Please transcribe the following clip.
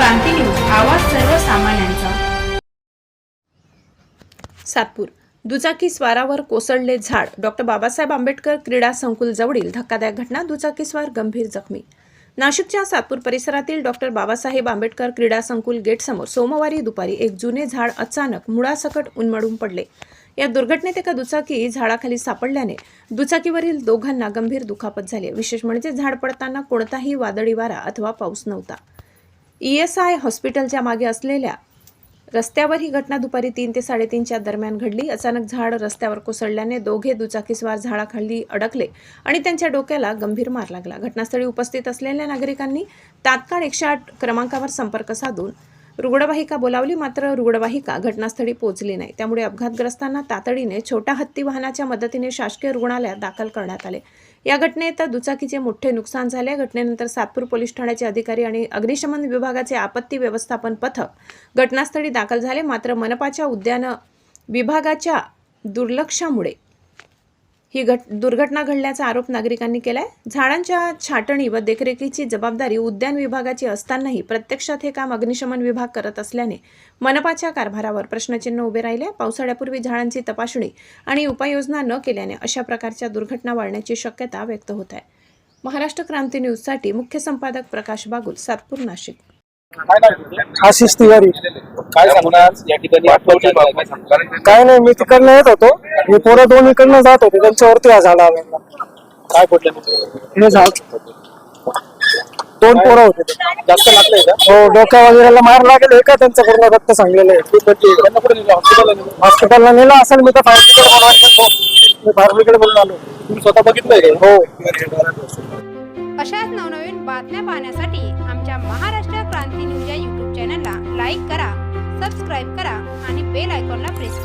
क्रांती news आवाज सर्वसामान्यांचा. सातपूर. दुचाकी स्वारावर कोसळले झाड. डॉक्टर बाबासाहेब आंबेडकर क्रीडा संकुल जवळील धक्कादायक घटना दुचाकी स्वार गंभीर जखमी. नाशिकच्या सातपूर परिसरातील डॉक्टर बाबासाहेब आंबेडकर क्रीडा संकुल गेटसमोर सोमवारी दुपारी एक जुने झाड अचानक मुळासकट उन्मळून पडले. या दुर्घटनेत एका दुचाकी झाडाखाली सापडल्याने दुचाकीवरील दोघांना गंभीर दुखापत झाली. विशेष म्हणजे झाड पडताना कोणताही वादळी वारा अथवा पाऊस नव्हता. ई एस आय हॉस्पिटलच्या मागे असलेल्या रस्त्यावर ही घटना दुपारी तीन ते साडेतीनच्या दरम्यान घडली. अचानक झाड रस्त्यावर कोसळल्याने दोघे दुचाकीस्वार झाडाखाली अडकले आणि त्यांच्या डोक्याला गंभीर मार लागला. घटनास्थळी उपस्थित असलेल्या नागरिकांनी तात्काळ एकशे आठ क्रमांकावर संपर्क साधून रुग्णवाहिका बोलावली मात्र रुग्णवाहिका घटनास्थळी पोहोचली नाही. त्यामुळे अपघातग्रस्तांना तातडीने छोट्या हत्ती वाहनाच्या मदतीने शासकीय रुग्णालयात दाखल करण्यात आले. या घटनेत दुचाकीचे मोठे नुकसान झाले. घटनेनंतर सातपूर पोलीस ठाण्याचे अधिकारी आणि अग्निशमन विभागाचे आपत्ती व्यवस्थापन पथक घटनास्थळी दाखल झाले. मात्र मनपाच्या उद्यान विभागाच्या दुर्लक्षामुळे ही घट दुर्घटना घडल्याचा आरोप नागरिकांनी केलाय. झाडांच्या छाटणी व देखरेखीची जबाबदारी उद्यान विभागाची असतानाही प्रत्यक्षात हे काम अग्निशमन विभाग करत असल्याने मनपाच्या कारभारावर प्रश्नचिन्ह उभे राहिले. पावसाळ्यापूर्वी झाडांची तपासणी आणि उपाययोजना न केल्याने अशा प्रकारच्या दुर्घटना वाढण्याची शक्यता व्यक्त होत आहे. महाराष्ट्र क्रांती न्यूजसाठी मुख्य संपादक प्रकाश बागुल सातपूर नाशिक. आशिष तिवारी काय सांगणार या ठिकाणी आठवडे काय सांगणार काय नाही मी तिकडनं येत होतो. हे पोरं दोन इकडनं जात होते त्यांच्यावरती हा झाड आला काय पडलं हे झाड. दोन पोरं होते ते. जास्त लागलंय का? हो डोक्या वगैरेला मार लागेल का त्यांचं पूर्ण रक्त सांगलेलं आहे? त्यांना कुठे नेलं? हॉस्पिटलला नेलं? हॉस्पिटलला नेलं असेल मी तर फायर ब्रिगेड बोलवायला मी फायर ब्रिगेड बोलून आलो. तुम्ही स्वतः बघितलंय का? हो. अशाच नवनवीन बातम्या पाहण्यासाठी आमच्या महाराष्ट्र क्रांती न्यूज या यूट्यूब चॅनलला लाईक करा सबस्क्राईब करा आणि बेल आयकॉनला प्रेस करा.